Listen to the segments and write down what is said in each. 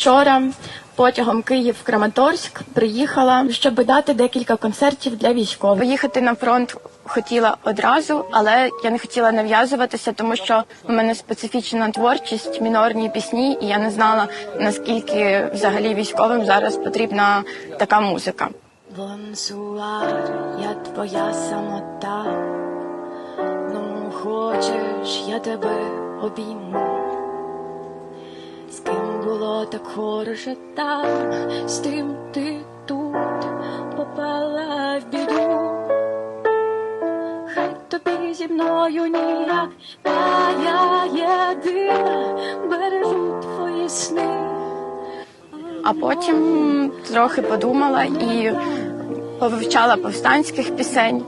Вчора потягом Київ-Краматорськ приїхала, щоб дати декілька концертів для військових. Поїхати на фронт хотіла одразу, але я не хотіла нав'язуватися, тому що у мене специфічна творчість, мінорні пісні, і я не знала наскільки взагалі військовим зараз потрібна така музика. Бонсуар, я твоя самота. Ну, хочеш, я тебе обійму. Було так хороше там, з тим ти тут попала в біду. Хай тобі зі мною ніяк, та я єдина бережу твої сни. А потім трохи подумала і повивчала повстанських пісень.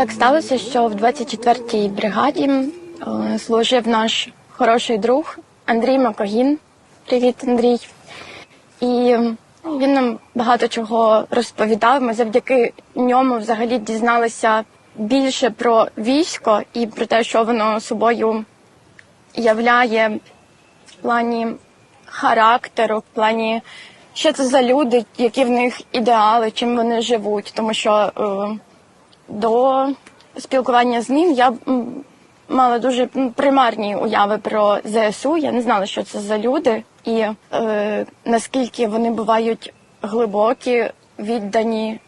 Так сталося, що в 24-й бригаді е, служив наш хороший друг Андрій Макогін. Привіт, Андрій. І він нам багато чого розповідав. Ми завдяки ньому взагалі дізналися більше про військо і про те, що воно собою являє в плані характеру, в плані що це за люди, які в них ідеали, чим вони живуть. Тому що е, до спілкування з ним я мала дуже примарні уяви про ЗСУ. Я не знала, що це за люди, і е, наскільки вони бувають глибокі, віддані,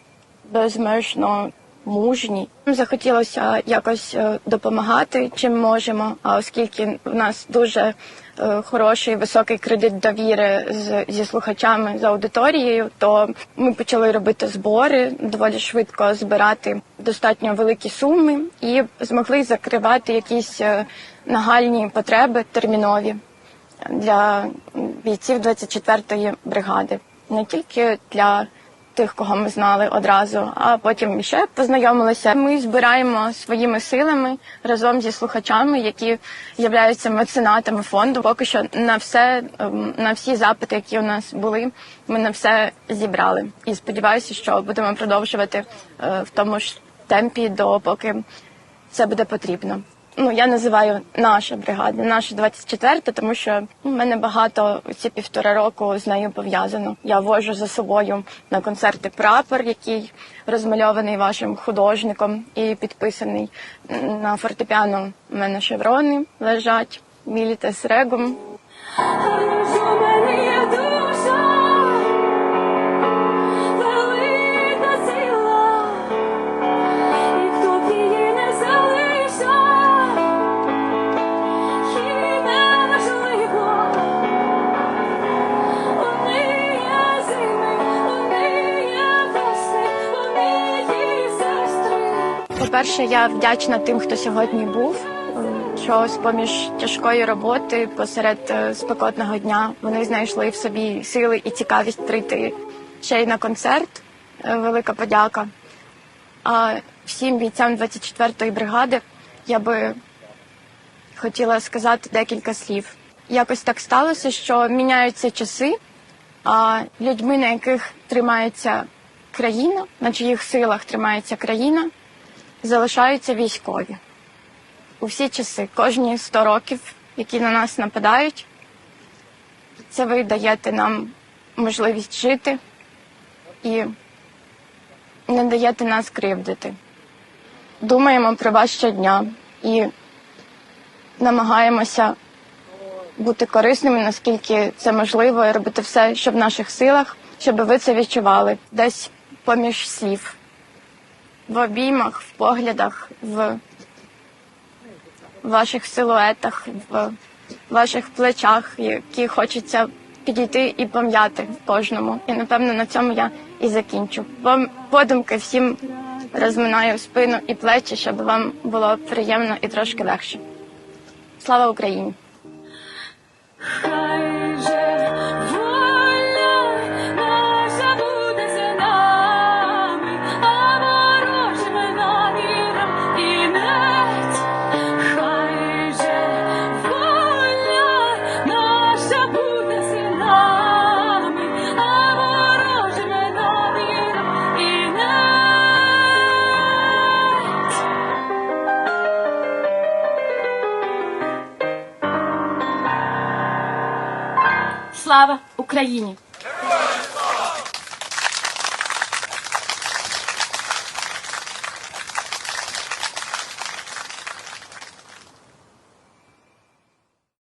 безмежно мужні. Захотілося якось е, допомагати, чим можемо. А оскільки в нас дуже е, хороший високий кредит довіри з, зі слухачами з аудиторією, то ми почали робити збори, доволі швидко збирати достатньо великі суми і змогли закривати якісь е, нагальні потреби термінові для бійців 24-ї бригади, не тільки для тих, кого ми знали одразу, а потім ще познайомилися. Ми збираємо своїми силами разом зі слухачами, які являються меценатами фонду. Поки що на все ем, на всі запити, які у нас були, ми на все зібрали. І сподіваюся, що будемо продовжувати е, в тому ж темпі, допоки це буде потрібно. Ну, я називаю наша бригада, наша 24, тому що в мене багато ці півтора року з нею пов'язано. Я вожу за собою на концерти прапор, який розмальований вашим художником і підписаний на фортепіано. У мене шеврони лежать, мілітес регум. По-перше, я вдячна тим, хто сьогодні був. е, Що з поміж тяжкої роботи посеред е, спекотного дня вони знайшли в собі сили і цікавість прийти ще й на концерт. Е, Велика подяка. А всім бійцям 24-ї бригади я би хотіла сказати декілька слів. Якось так сталося, що міняються часи, а людьми, на яких тримається країна, на чиїх силах тримається країна, залишаються військові. У всі часи, кожні 100 років, які на нас нападають, це ви даєте нам можливість жити і не даєте нас кривдити. Думаємо про вас щодня і намагаємося бути корисними, наскільки це можливо, і робити все, що в наших силах, щоб ви це відчували десь поміж слів, в обіймах, в поглядах, в ваших силуетах, в ваших плечах, які хочеться підійти і пом'яти кожному. І напевно на цьому я і закінчу. Вам подумки всім розминаю спину і плечі, щоб вам було приємно і трошки легше. Слава Україні! Слава Україні!